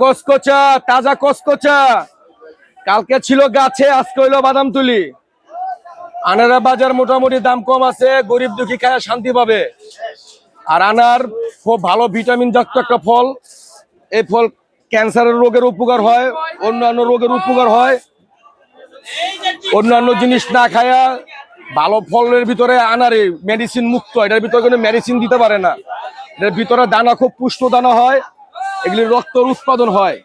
কসকোচা তাজা কসকোচা কালকে ছিল গাছে, আজকে হইল বাদাম তুলি। আনারা বাজার মোটামুটি দাম কম আছে, গরিব দুঃখী খায় শান্তি পাবে। আর আনার খুব ভালো ভিটামিন যুক্ত একটা ফল। এই ফল ক্যান্সারের রোগের উপকার হয়, অন্যান্য রোগের উপকার হয়। অন্যান্য জিনিস না খায়া ভালো ফলের ভিতরে আনারে মেডিসিন মুক্ত, এটার ভিতরে কোনো মেডিসিন দিতে পারে না। এটার ভিতরে দানা, খুব পুষ্ট দানা হয়। এগুলি রক্তর উৎপাদন হয়।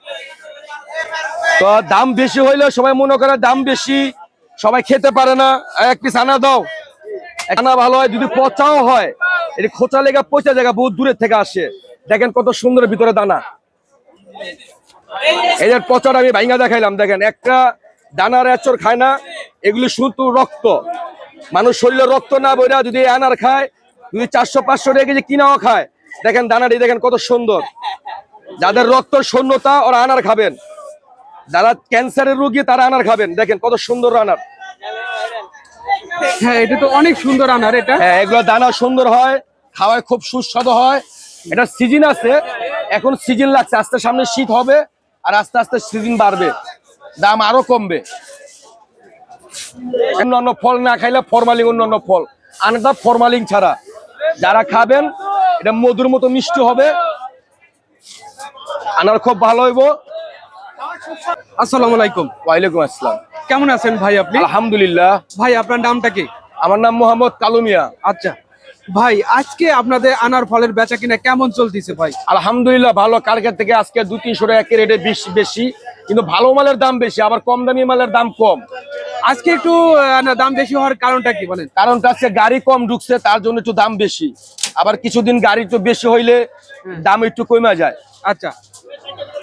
তো দাম বেশি হইলে সবাই মনে করে দাম বেশি, সবাই খেতে পারে না। এক পিস আনা দাও। আনা ভালো হয়, যদি পচাও হয়, এটি খোঁচা লেগা, পচা জায়গা বহুত দূরের থেকে আসে। দেখেন কত সুন্দর ভিতরে দানা। এদের পচাটা আমি ভাইঙ্গা দেখাইলাম, দেখেন, একটা দানার এচর খায় না, এগুলি শুধু রক্ত। মানুষ শরীরে রক্ত না বইরা যদি আনার খায়, যদি চারশো, পাঁচশো টাকা কেজি কিনাও খায়, দেখেন দানাটি, দেখেন কত সুন্দর। যাদের রক্ত শূন্যতা ওরা আনার খাবেন। যারা ক্যান্সারের রোগী তারা আনার খাবেন। দেখেন কত সুন্দর আনার হ্যাঁ এটা তো অনেক সুন্দর আনার এটা। হ্যাঁ এগুলো দানা সুন্দর হয় খাওয়ায় খুব সুস্বাদু হয়। এটা সিজন আছে এখন সিজন লাগছে। আস্তে সামনে শীত হবে আর আস্তে আস্তে সিজন বাড়বে। দাম আরও কমবে। অন্যান্য ফল না খাইলে ফরমালিং অন্যান্য ফল। আনাটা ফরমালিং ছাড়া। যারা খাবেন এটা মধুর মতো মিষ্টি হবে। আনার খুব ভালো হইব। আসসালামু আলাইকুম। ওয়ালাইকুম আসসালাম। কেমন আছেন ভাই আপনি? আলহামদুলিল্লাহ। ভাই আপনার নামটা কি? আমার নাম মোহাম্মদ কালুমিয়া। আচ্ছা। ভাই আজকে আপনাদের আনার ফলের বেচা কিনা কেমন চলতেছে ভাই? আলহামদুলিল্লাহ ভালো। কালকের থেকে? আজকে দু তিনশো টাকা রেটে বেশি বেশি। কিন্তু ভালো মালের দাম বেশি আবার কম দামি মালের দাম কম। আজকে একটু দাম বেশি হওয়ার কারণটা কি বলেন? কারণটা হচ্ছে গাড়ি কম ঢুকছে তার জন্য একটু দাম বেশি। আবার কিছুদিন গাড়ি একটু বেশি হইলে দাম একটু কমে যায়। আচ্ছা।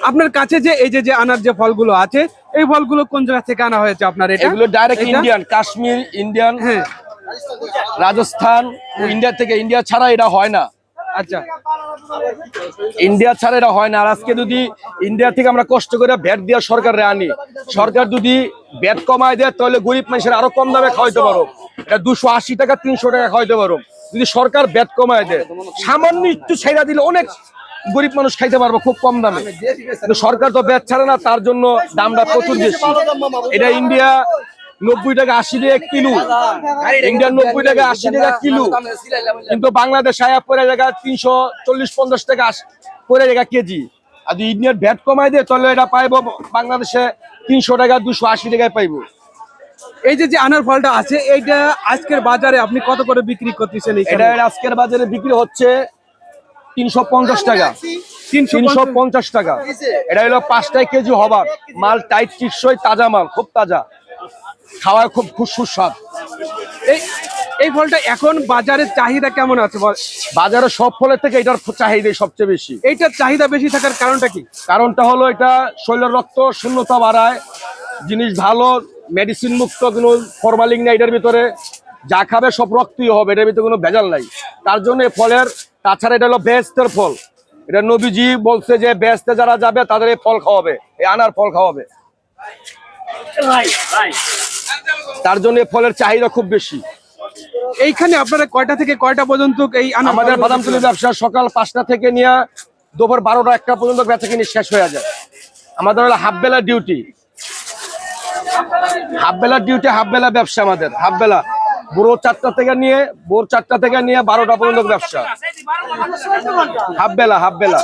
আপনার কাছে যে এই যে যে আনার যে ফলগুলো আছে এই ফলগুলো কোন জায়গা থেকে আনা হয়েছে আপনার এগুলো ডাইরেক্ট ইন্ডিয়ান কাশ্মীর ইন্ডিয়ান হ্যাঁ। রাজস্থান ও ইন্ডিয়া থেকে ইন্ডিয়া ছাড়া এটা হয় না। আচ্ছা। ইন্ডিয়া ছাড়া এটা হয় না। আর আজকে যদি ইন্ডিয়া থেকে আমরা কষ্ট করে ভ্যাট দিয়ে সরকারে আনি সরকার যদি ভ্যাট কমায় দেয় তাহলে গরিব মানুষের আরও কম দামে খাওয়াইতে পারো। এটা দুশো আশি টাকা তিনশো টাকা খাওয়াইতে পারো। যদি সরকার ভ্যাট কমায় দেয় সামান্য একটু ছাইরা দিলে অনেক গরিব মানুষ খাইতে পারব খুব কম দামে। সরকার তো ব্যাট ছাড়ে না তার জন্য দামটা প্রচুর বেশি। এটা ইন্ডিয়া নব্বই টাকা আশি টাকা কিলো। ইন্ডিয়ান নব্বই টাকা আশি টাকা কিলো। কিন্তু বাংলাদেশ আয়া পরে জায়গা তিনশো চল্লিশ পঞ্চাশ টাকা পরে জায়গা কেজি। আর যদি ইন্ডিয়ার ভ্যাট কমাই দেয় তাহলে এটা পাইবো বাংলাদেশে তিনশো টাকা দুশো আশি টাকায় পাইবো। এই যে যে আনার ফলটা আছে এইটা আজকের বাজারে আপনি কত করে বিক্রি করতেছেন এটা আজকের বাজারে বিক্রি হচ্ছে তিনশো পঞ্চাশ টাকা। তিনশো পঞ্চাশ টাকা। এটা হলো পাঁচটায় কেজি হবার। মাল টাইট টিকসই তাজা মাল খুব তাজা। খাওয়ায় খুব খুব সুস্বাদ। এই এই ফলটা এখন বাজারে চাহিদা কেমন আছে বল? বাজারে সব ফলের থেকে এটার চাহিদা সবচেয়ে বেশি। এইটার চাহিদা বেশি থাকার কারণটা কি? কারণটা হলো এটা শরীরের রক্ত শূন্যতা বাড়ায়। জিনিস ভালো মেডিসিন মুক্ত কোনো ফরমালিং নাই এটার ভিতরে। যা খাবে সব রক্তই হবে এটার ভিতরে কোনো ভেজাল নাই। তার জন্য এই ফলের তাছাড়া এটা হলো বেহেস্তের ফল। এটা নবীজি বলছে যে বেহেস্তে যারা যাবে তাদের এই ফল খাওয়াবে এই আনার ফল খাওয়াবে। তার জন্য এই ফলের চাহিদা খুব বেশি। এইখানে আপনারা কয়টা থেকে কয়টা পর্যন্ত এই আমাদের বাদাম তুলি ব্যবসা সকাল পাঁচটা থেকে নিয়ে দুপুর বারোটা একটা পর্যন্ত বেচা কিনে শেষ হয়ে যায়। আমাদের হলো হাফ বেলা ডিউটি। হাফ বেলা ডিউটি হাফ বেলা ব্যবসা আমাদের হাফ বেলা ভোর চারটা থেকে নিয়ে, ভোর চারটা থেকে নিয়ে বারোটা পর্যন্ত ব্যবসা। হাফ বেলা হাফ বেলা